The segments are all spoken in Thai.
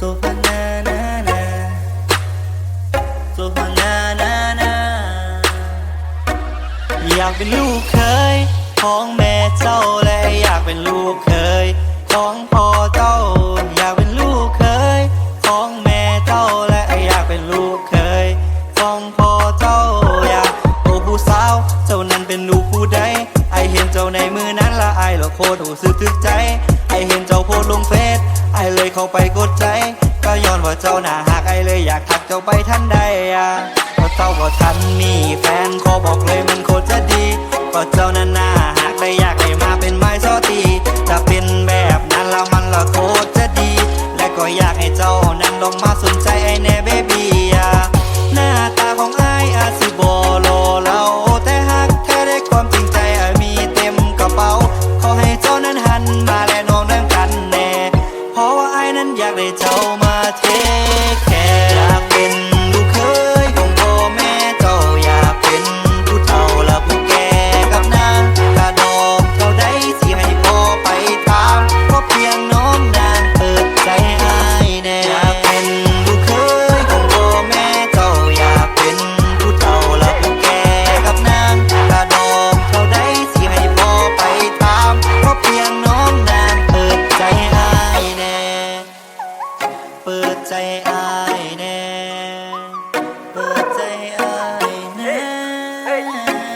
so na na na so na na na อยากเป็นลูกเคยของแม่เจ้าและอยากเป็นลูกเคยของพ่อเจ้า อยากเป็นลูกเคยของแม่เจ้าและอยากเป็นลูกเคยของพ่อเจ้าอยากโอ้ผู้สาวเจ้านั้นเป็นลูกผู้ใดไอเห็นเจ้าในมือนั้นละไอละโคตรหูสึกถึกใจไอเห็นเจ้าโพสลงเฟซไอเลยเข้าไปกดใจ อนว่าเจ้าหน้าหักไอเลยอยากทักเจ้าไปทันใดอะเพราะเจ้าว่าทันมีแฟนขอบอกเลยมันโคตรจะดีก็เจ้านั้นหน้า เทคแคร์อยากเป็น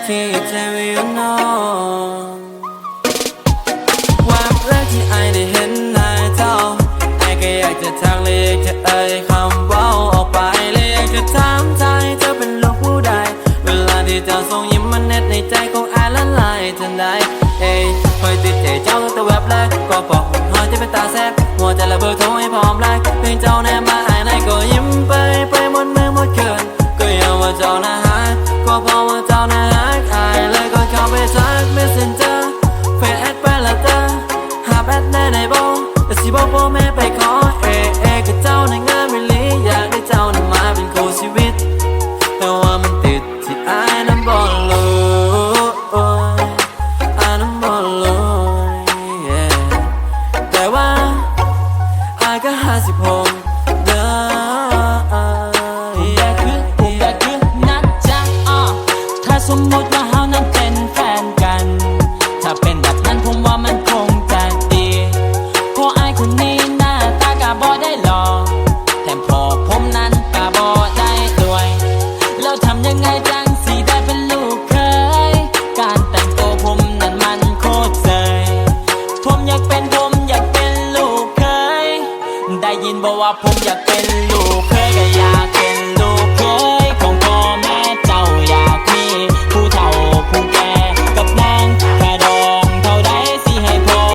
ที่จะไม่ยอนอนวันแรกที่ไอได้เห็นหน้เจ้าไอก็อยากจะทักเลยอยากจะเอ่ยคำเว่าออกไปเลยอยากจะถามใจเธอเป็นลูกผู้ใด เวลาที่เจ้าส่งยิ้มมันเน็ตในใจของไอละลายทันใดเอ้ยคอยติดใจเจ้าตั้งแต่แวบแรกก็บอกหอยจะเป็นตาแซ่บมัวแต่ละเบอร์โทรให้พร้อมแลกเพียงเจ้าแนบมาไอในก็ยิ้มไปไปหมดมือหมดเกินก็ยังว่าเจ้าน่าหายก็เพราะว่าเจ้าน่าหักอาย เลยก็เข้าไปทัก messenger เฟซแอดไปละเตอหาแอดแน่ในบ่แต่สิบอกพ่อแม่ไปขอเอเอกับเจ้าในงานวิลีอยากได้เจ้านั้นมาเป็นคู่ชีวิต แต่ว่ามันติดที่อายนั้นบ่รู้อายนั้นบ่รู้แต่ว่าอายก็ห้าสิบหก ได้ยินบอกว่าผมอยากเป็นลูกเคยก็อยากเป็นลูกผม